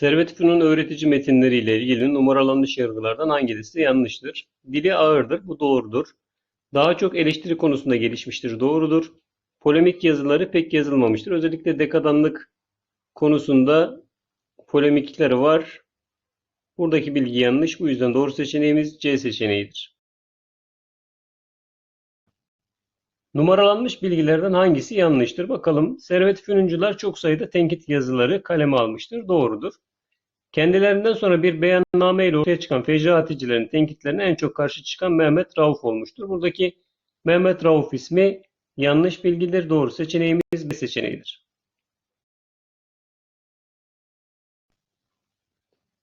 Servet Fünun öğretici metinleriyle ilgili numaralanmış yargılardan hangisi yanlıştır? Dili ağırdır, bu doğrudur. Daha çok eleştiri konusunda gelişmiştir, doğrudur. Polemik yazıları pek yazılmamıştır. Özellikle dekadanlık konusunda polemikler var. Buradaki bilgi yanlış. Bu yüzden doğru seçeneğimiz C seçeneğidir. Numaralanmış bilgilerden hangisi yanlıştır? Bakalım. Servet Fünuncular çok sayıda tenkit yazıları kaleme almıştır. Doğrudur. Kendilerinden sonra bir beyanname ile ortaya çıkan fecraaticilerin tenkitlerine en çok karşı çıkan Mehmet Rauf olmuştur. Buradaki Mehmet Rauf ismi yanlış bilgidir. Doğru seçeneğimiz B seçeneğidir.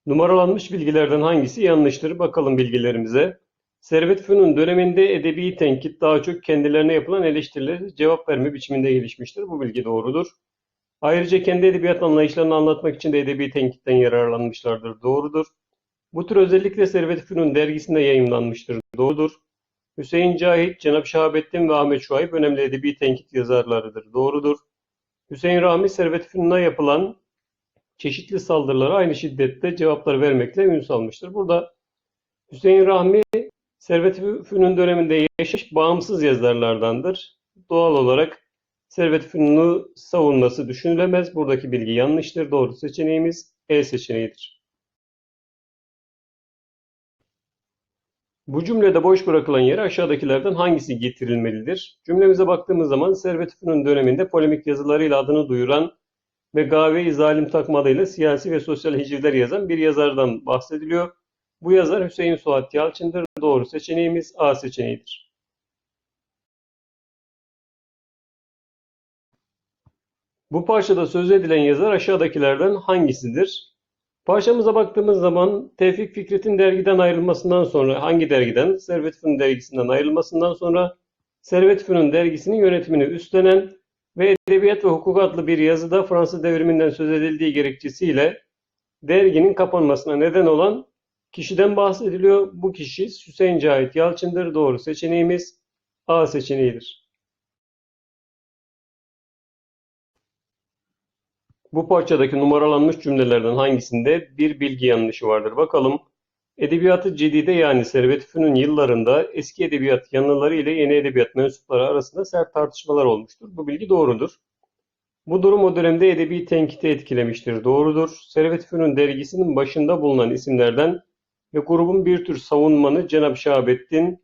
Numaralanmış bilgilerden hangisi yanlıştır? Bakalım bilgilerimize. Servet Fünun döneminde edebi tenkit daha çok kendilerine yapılan eleştirilere cevap verme biçiminde gelişmiştir. Bu bilgi doğrudur. Ayrıca kendi edebiyat anlayışlarını anlatmak için de edebi tenkitten yararlanmışlardır. Doğrudur. Bu tür özellikle Servet Fünun dergisinde yayımlanmıştır. Doğrudur. Hüseyin Cahit, Cenab Şahabettin ve Ahmet Şuayb önemli edebi tenkit yazarlarıdır. Doğrudur. Hüseyin Rahmi, Servet Fünun'a yapılan çeşitli saldırılara aynı şiddette cevaplar vermekle ün salmıştır. Burada Hüseyin Rahmi, Servet Fünun döneminde yaşamış bağımsız yazarlardandır. Doğal olarak Servet Fünun'u savunması düşünülemez. Buradaki bilgi yanlıştır. Doğru seçeneğimiz E seçeneğidir. Bu cümlede boş bırakılan yere aşağıdakilerden hangisi getirilmelidir? Cümlemize baktığımız zaman Servet Fünun döneminde polemik yazılarıyla adını duyuran ve Gave-i Zalim Takma siyasi ve sosyal hicivler yazan bir yazardan bahsediliyor. Bu yazar Hüseyin Suat Yalçın'dır. Doğru seçeneğimiz A seçeneğidir. Bu parçada söz edilen yazar aşağıdakilerden hangisidir? Parçamıza baktığımız zaman Tevfik Fikret'in dergiden ayrılmasından sonra hangi dergiden? Servet Fünun dergisinden ayrılmasından sonra Servet Fünun dergisinin yönetimini üstlenen ve Edebiyat ve Hukuk adlı bir yazıda Fransız devriminden söz edildiği gerekçesiyle derginin kapanmasına neden olan kişiden bahsediliyor. Bu kişi Hüseyin Cahit Yalçın'dır. Doğru seçeneğimiz A seçeneğidir. Bu parçadaki numaralanmış cümlelerden hangisinde bir bilgi yanlışı vardır? Bakalım. Edebiyatı cedide yani Servet Fünun yıllarında eski edebiyat yanlıları ile yeni edebiyat mensupları arasında sert tartışmalar olmuştur. Bu bilgi doğrudur. Bu durum o dönemde edebi tenkiti etkilemiştir. Doğrudur. Servet Fünun dergisinin başında bulunan isimlerden ve grubun bir tür savunmanı Cenab Şahabettin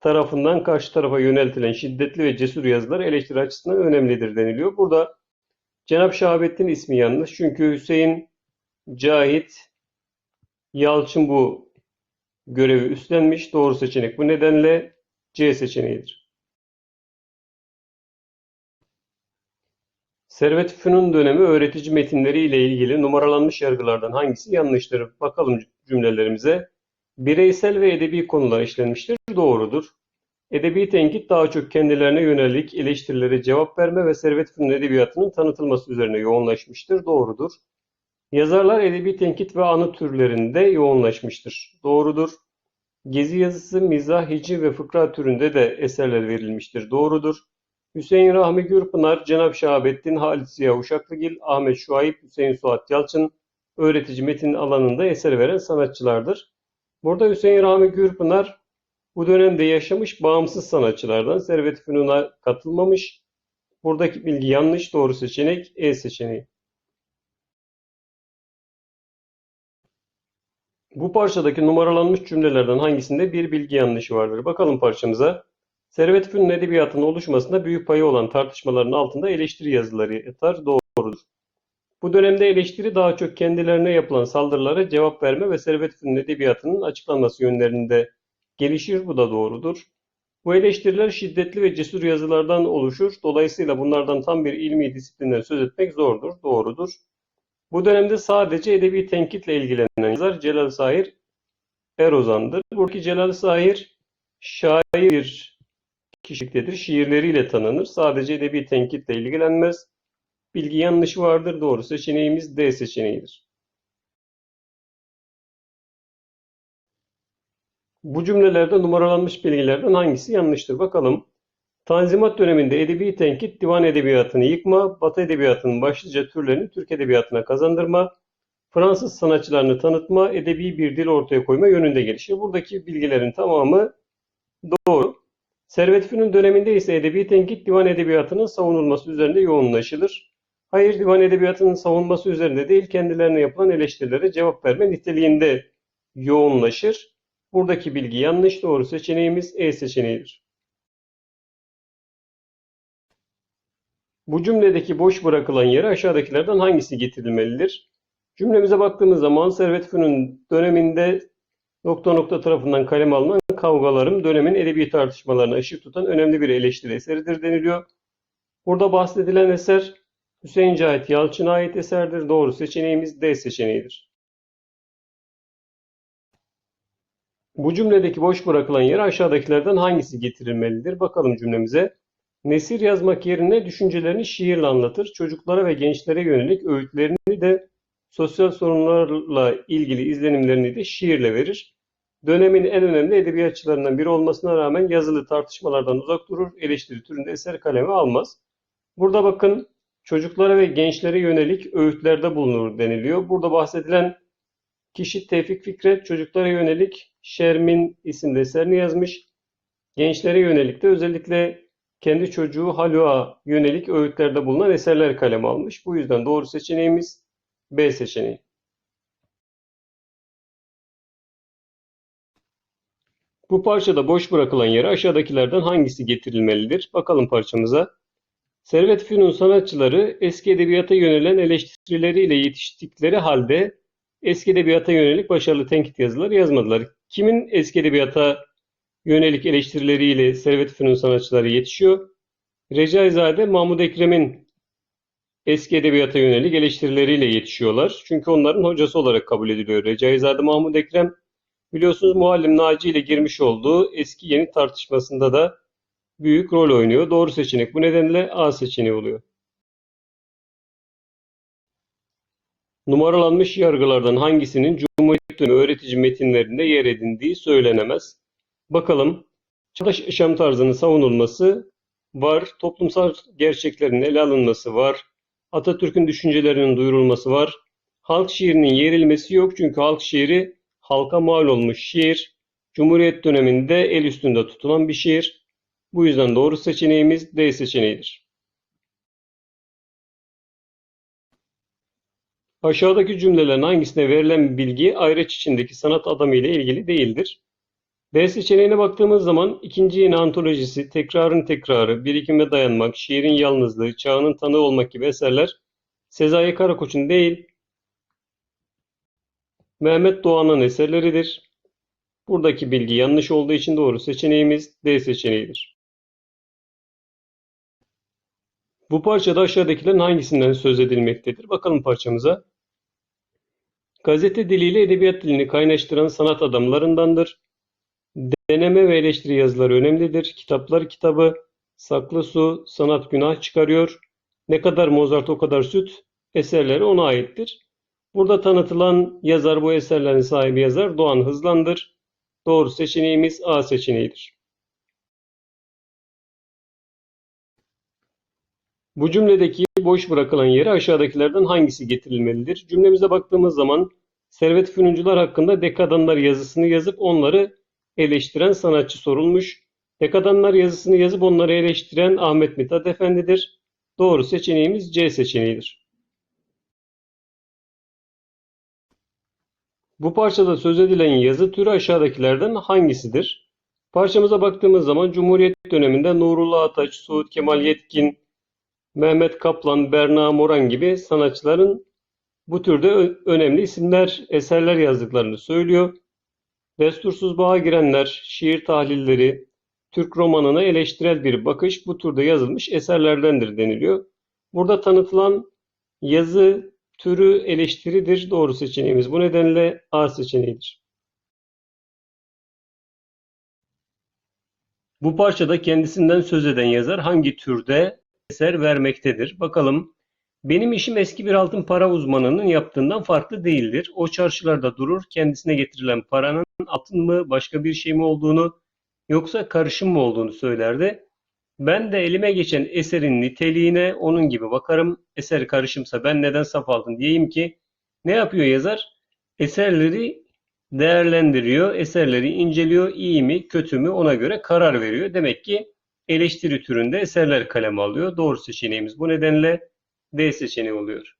tarafından karşı tarafa yöneltilen şiddetli ve cesur yazılar eleştiri açısından önemlidir deniliyor. Burada Cenab Şahabettin ismi yanlış. Çünkü Hüseyin Cahit Yalçın bu görevi üstlenmiş. Doğru seçenek bu nedenle C seçeneğidir. Servet Fünun dönemi öğretici metinleri ile ilgili numaralanmış yargılardan hangisi yanlıştır? Bakalım cümlelerimize. Bireysel ve edebi konular işlenmiştir. Doğrudur. Edebi tenkit daha çok kendilerine yönelik eleştirilere cevap verme ve Servet Fünun edebiyatının tanıtılması üzerine yoğunlaşmıştır. Doğrudur. Yazarlar edebi tenkit ve anı türlerinde yoğunlaşmıştır. Doğrudur. Gezi yazısı, mizah, hiciv ve fıkra türünde de eserler verilmiştir. Doğrudur. Hüseyin Rahmi Gürpınar, Cenab Şahabettin, Halit Ziya Uşaklıgil, Ahmet Şuayb, Hüseyin Suat Yalçın öğretici metin alanında eser veren sanatçılardır. Burada Hüseyin Rahmi Gürpınar bu dönemde yaşamış bağımsız sanatçılardan Servet Fünun'a katılmamış. Buradaki bilgi yanlış. Doğru seçenek E seçeneği. Bu parçadaki numaralanmış cümlelerden hangisinde bir bilgi yanlışı vardır? Bakalım parçamıza. Servet Fünun edebiyatının oluşmasında büyük payı olan tartışmaların altında eleştiri yazıları yatar. Doğrudur. Bu dönemde eleştiri daha çok kendilerine yapılan saldırılara cevap verme ve Servet Fünun edebiyatının açıklanması yönlerinde gelişir. Bu da doğrudur. Bu eleştiriler şiddetli ve cesur yazılardan oluşur. Dolayısıyla bunlardan tam bir ilmi disiplinden söz etmek zordur. Doğrudur. Bu dönemde sadece edebi tenkitle ilgilenen yazar Celal Sahir Erozan'dır. Buradaki Celal Sahir şair bir kişiliktedir. Şiirleriyle tanınır. Sadece edebi tenkitle ilgilenmez. Bilgi yanlışı vardır. Doğru seçeneğimiz D seçeneğidir. Bu cümlelerde numaralanmış bilgilerden hangisi yanlıştır? Bakalım. Tanzimat döneminde edebi tenkit divan edebiyatını yıkma, Batı edebiyatının başlıca türlerini Türk edebiyatına kazandırma, Fransız sanatçılarını tanıtma, edebi bir dil ortaya koyma yönünde gelişir. Buradaki bilgilerin tamamı doğru. Servet Fünun döneminde ise edebi tenkit divan edebiyatının savunulması üzerinde yoğunlaşılır. Hayır, divan edebiyatının savunması üzerinde değil, kendilerine yapılan eleştirilere cevap verme niteliğinde yoğunlaşır. Buradaki bilgi yanlış, doğru seçeneğimiz E seçeneğidir. Bu cümledeki boş bırakılan yere aşağıdakilerden hangisi getirilmelidir? Cümlemize baktığımız zaman Servet Fünun döneminde nokta nokta tarafından kaleme alınan kavgalarım dönemin edebi tartışmalarına ışık tutan önemli bir eleştiri eseridir deniliyor. Burada bahsedilen eser Hüseyin Cahit Yalçın'a ait eserdir. Doğru seçeneğimiz D seçeneğidir. Bu cümledeki boş bırakılan yere aşağıdakilerden hangisi getirilmelidir? Bakalım cümlemize. Nesir yazmak yerine düşüncelerini şiirle anlatır. Çocuklara ve gençlere yönelik öğütlerini de sosyal sorunlarla ilgili izlenimlerini de şiirle verir. Dönemin en önemli edebiyatçılarından biri olmasına rağmen yazılı tartışmalardan uzak durur, eleştiri türünde eser kaleme almaz. Burada bakın çocuklara ve gençlere yönelik öğütlerde bulunur deniliyor. Burada bahsedilen kişi Tevfik Fikret çocuklara yönelik Şermin isimli eserini yazmış. Gençlere yönelik de özellikle kendi çocuğu Haluk'a yönelik öğütlerde bulunan eserler kaleme almış. Bu yüzden doğru seçeneğimiz B seçeneği. Bu parçada boş bırakılan yere aşağıdakilerden hangisi getirilmelidir? Bakalım parçamıza. Servet Fünun sanatçıları eski edebiyata yönelen eleştirileriyle yetiştikleri halde eski edebiyata yönelik başarılı tenkit yazıları yazmadılar. Kimin eski edebiyata yönelik eleştirileriyle Servet Fünun sanatçıları yetişiyor? Recaizade, Mahmud Ekrem'in eski edebiyata yönelik eleştirileriyle yetişiyorlar. Çünkü onların hocası olarak kabul ediliyor. Recaizade Mahmud Ekrem biliyorsunuz Muallim Naci ile girmiş olduğu eski yeni tartışmasında da büyük rol oynuyor. Doğru seçenek bu nedenle A seçeneği oluyor. Numaralanmış yargılardan hangisinin Cumhuriyet dönemi öğretici metinlerinde yer edindiği söylenemez. Bakalım. Çağdaş yaşam tarzının savunulması var. Toplumsal gerçeklerin ele alınması var. Atatürk'ün düşüncelerinin duyurulması var. Halk şiirinin yerilmesi yok çünkü halk şiiri halka mal olmuş şiir. Cumhuriyet döneminde el üstünde tutulan bir şiir. Bu yüzden doğru seçeneğimiz D seçeneğidir. Aşağıdaki cümlelerin hangisine verilen bilgi ayraç içindeki sanat adamı ile ilgili değildir? B seçeneğine baktığımız zaman ikinci yeni antolojisi, tekrarın tekrarı, birikime dayanmak, şiirin yalnızlığı, çağının tanığı olmak gibi eserler Sezai Karakoç'un değil, Mehmet Doğan'ın eserleridir. Buradaki bilgi yanlış olduğu için doğru seçeneğimiz D seçeneğidir. Bu parçada aşağıdakilerin hangisinden söz edilmektedir? Bakalım parçamıza. Gazete diliyle edebiyat dilini kaynaştıran sanat adamlarındandır. Deneme ve eleştiri yazıları önemlidir. Kitaplar kitabı, saklı su, sanat günah çıkarıyor. Ne kadar Mozart o kadar süt eserleri ona aittir. Burada tanıtılan yazar bu eserlerin sahibi yazar Doğan Hızlan'dır. Doğru seçeneğimiz A seçeneğidir. Bu cümledeki boş bırakılan yere aşağıdakilerden hangisi getirilmelidir? Cümlemize baktığımız zaman Servet Fünuncular hakkında Dekadanlar yazısını yazıp onları eleştiren sanatçı sorulmuş. Dekadanlar yazısını yazıp onları eleştiren Ahmet Mithat Efendi'dir. Doğru seçeneğimiz C seçeneğidir. Bu parçada söz edilen yazı türü aşağıdakilerden hangisidir? Parçamıza baktığımız zaman Cumhuriyet döneminde Nurullah Ataç, Suud Kemal Yetkin, Mehmet Kaplan, Berna Moran gibi sanatçıların bu türde önemli isimler, eserler yazdıklarını söylüyor. Destursuz bağa girenler, şiir tahlilleri, Türk romanına eleştirel bir bakış bu türde yazılmış eserlerdendir deniliyor. Burada tanıtılan yazı türü eleştiridir. Doğru seçeneğimiz bu nedenle A seçeneğidir. Bu parçada kendisinden söz eden yazar hangi türde eser vermektedir? Bakalım. Benim işim eski bir altın para uzmanının yaptığından farklı değildir. O çarşılarda durur, kendisine getirilen paranın altın mı, başka bir şey mi olduğunu, yoksa karışım mı olduğunu söylerdi. Ben de elime geçen eserin niteliğine onun gibi bakarım. Eser karışımsa ben neden saf altın diyeyim ki Ne yapıyor yazar? Eserleri değerlendiriyor, eserleri inceliyor, iyi mi, kötü mü ona göre karar veriyor. Demek ki eleştiri türünde eserler kaleme alıyor. Doğru seçeneğimiz bu nedenle D seçeneği oluyor.